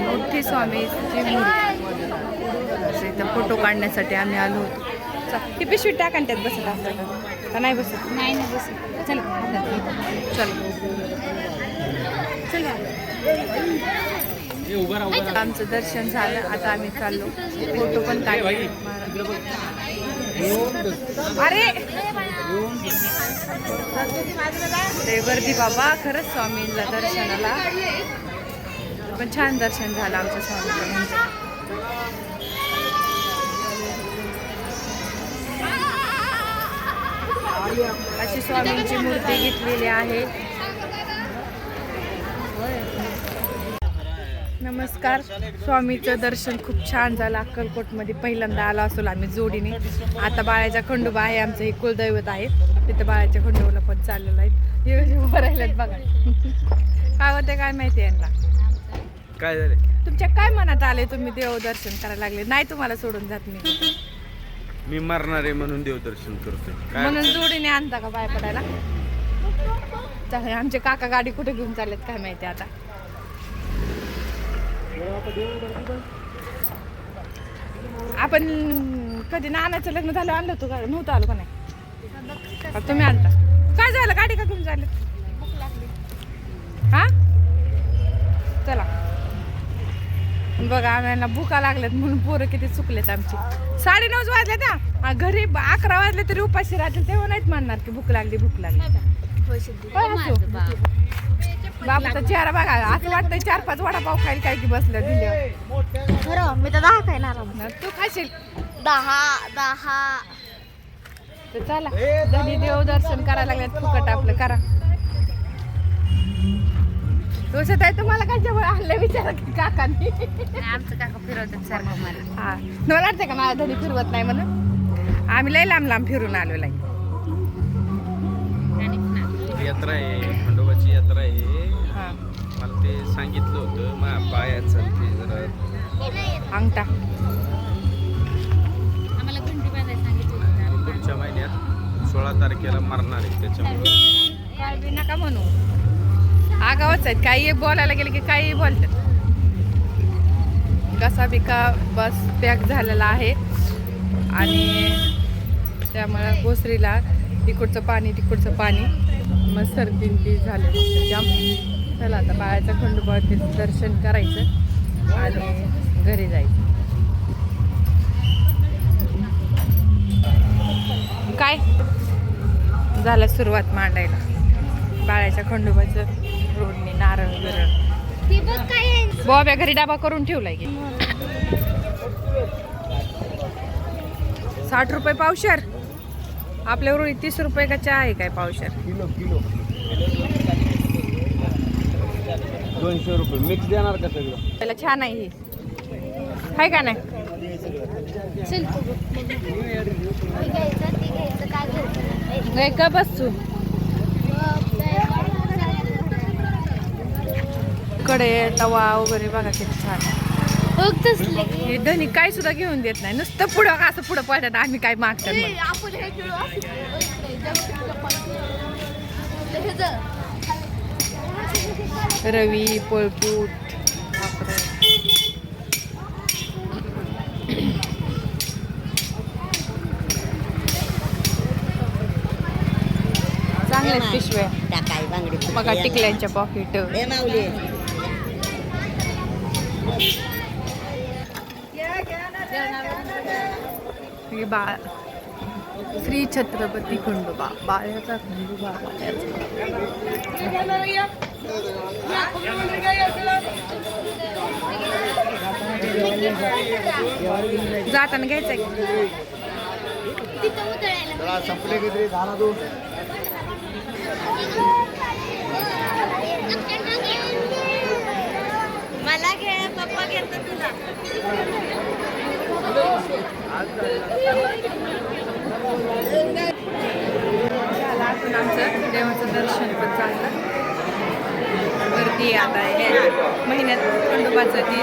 मोठी स्वामीची मूर्ती. असं इथं फोटो काढण्यासाठी आम्ही आलो होतो. ही पिशवी टाका आणि त्यात बसत असं. का नाही बसत. नाही ना बस चल. चल. चल. आमचं दर्शन झालं. आता आम्ही चाललो. फोटो पण काढले. अरे! ते वर्दी बाबा खरंच स्वामींना दर्शनाला. पण छान दर्शन झालं आमच्या स्वामीचं. अशी स्वामींची मूर्ती घेतलेली आहे. नमस्कार. स्वामीचं दर्शन खूप छान झालं. अक्कलकोटमध्ये पहिल्यांदा आलो असेल आम्ही जोडीने. आता बाळाच्या खंडोबा आहे आमचं हे कुलदैवत आहे. तिथं बाळाच्या खंडोबाला पण चाललेलं आहे. राहिलेत बघा. काय होते काय माहिती यांना? काय झाले? तुमच्या काय मनात आले तुम्ही देव दर्शन करायला लागले? नाही तुम्हाला सोडून जात मी. मी मरणार आहे म्हणून देवदर्शन करतोय. काय? म्हणून जोडीने आणता का बाय पडायला? चालेल आमचे काका गाडी कुठे घेऊन चाललेत काय माहिती आता. आपण कधी नानाचं लग्न झालं आणलं होतं का? नव्हतं आलो का नाही? तुम्ही आणता. काय झालं? गाडी का घेऊन चालले? हा? चला. बघा आम्हाला भुका लागल्यात म्हणून पोरं किती चुकलेत आमची. साडे नऊच वाजले त्या हा, घरी अकरा वाजले तरी उपाशी राहतील तेव्हा नाहीत म्हणणार की भूक लागली भूक लागली. बापूचा चेहरा बघा असं वाटतंय चार पाच वडापाव खायला काय की बसलं दिलं. खरं मी तर दहा ना तू खाशील. दहा दहा. तर चला धनी देव दर्शन करायला लागल्यात फुकट आपलं करा. तुझं ताई तुम्हाला काय जवळ आणलं? विचारा की काकांनी. आमचं काका फिरवतात सारखं मला. हा. मला वाटतं का मला धनी फिरवत नाही म्हणून? आम्ही लय लांब लांब फिरून आलो लाई यात्रा आहे. सांगितलं होतं माझ्या पायाचं ते जरा. अंगठा. आम्हाला घंटी बांधायला सांगितलं पुढच्या महिन्यात सोळा तारखेला मरणार आहे त्याच्यामुळे. बी नका म्हणू. आगावच आहेत. काही बोलायला गेले की काही बोलतात. कसा बिका बस पॅक झालेला आहे. आणि त्यामुळं गोसरीला तिकडचं पाणी तिकडचं पाणी. मग सर्दी झालं जाम चला आता बाळाच्या खंडोबाचं दर्शन करायचं आणि घरी जायचं. काय? झालं सुरुवात मांडायला. बाळाच्या खंडोबाचं रोडने नारळ आहे. बॉब्या घरी डाबा करून ठेवलाय की. साठ रुपये पावशर. आपल्या उरळी तीस रुपये का चहा आहे काय पावशर? Kilo kilo. दोनशे रुपये. मिक्स देणार का सगळं? त्याला छान आहे ही. आहे का नाही? चल ती घ्यायचं ती घ्यायचं काय घ्यायचं नाही का बस. तू कडे तवा वगैरे बघा किती छान तसले हे धनी काय सुद्धा घेऊन देत नाही. नुसतं पुढं असं पुढं पडतात आम्ही काय मागतात मग. आपण हे खेळू रवी पोळपूट. बापरे. चांगल्या आहेत पिशव्या. टाकाय बांगडी टिकल्यांच्या पॉकेट माऊली बाळ. श्री छत्रपती खंडोबा. बाळ्याचा खंडोबा. बाळ्याचा जाताना घ्यायचंय उतरायला संपले किती झाला तू मला घे पप्पा घेतो तुला. आपण आमचं देवाचं दर्शन पण चांगलं गर्दी आता हे महिन्यात खंडोबाचं ती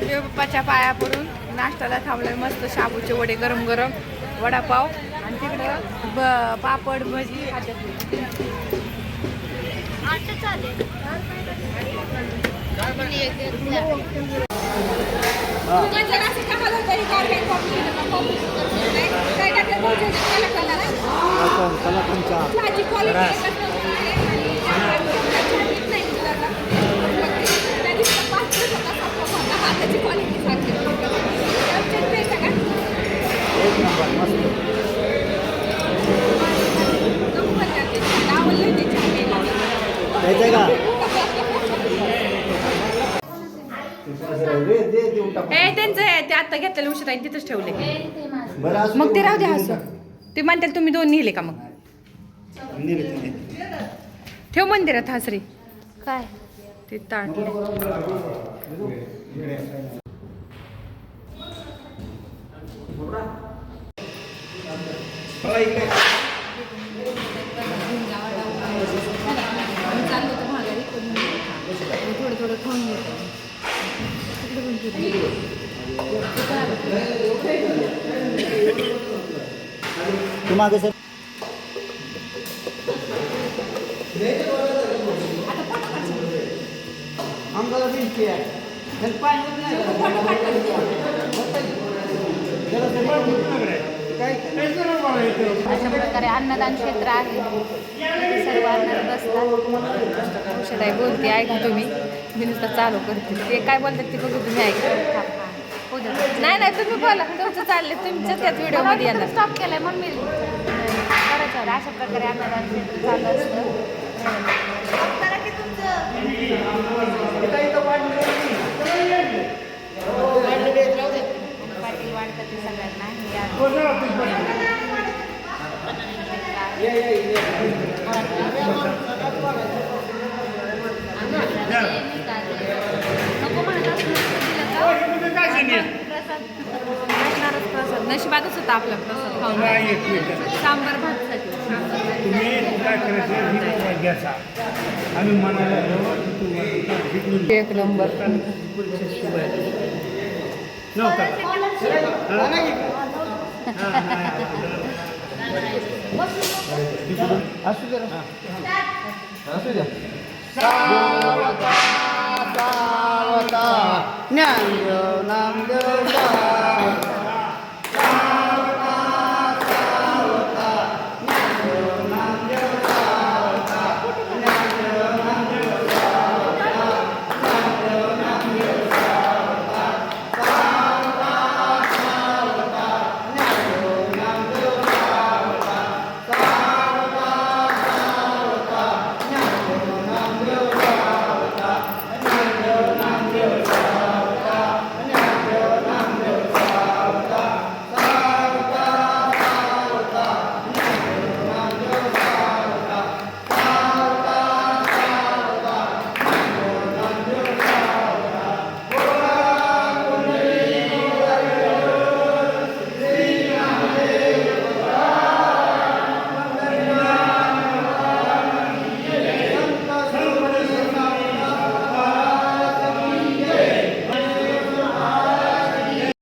देवबाप्पाच्या पाया पडून नाश्त्याला थांबलोय मस्त शाबूचे वडे गरम गरम वडापाव. आणि तिकडं ब पापड भजी. खात्यात आता तुमच्या. का? ए त्यांचं आहे ते आता घेतलेलं उशीर आहे तिथंच ठेवले. मग ते दे, राहू दे देऊन हसू. ते म्हणतात तुम्ही दोन नेले का मग. ठेव मंदिरात हसरी काय? ते ताटले मागे सर. अंगाला अशा प्रकारे अन्नदान क्षेत्र आहे. सर्व अन्नदान बसतात. औषध आहे बोलते ऐका तुम्ही. मी नुसतं चालू करते. ते काय बोलतात ते बघू तुम्ही ऐका. हो. नाही नाही तुम्ही बोला. तुमचं चाललंय. तुमच्याच त्याच व्हिडिओमध्ये येणार. स्टॉप केलाय म्हणून मी खरंच. अशा प्रकारे असतं. पाटील वाटतं ते सगळ्यांना. भातच होता आपला एक नंबर. असू द्या असू द्या ज्ञान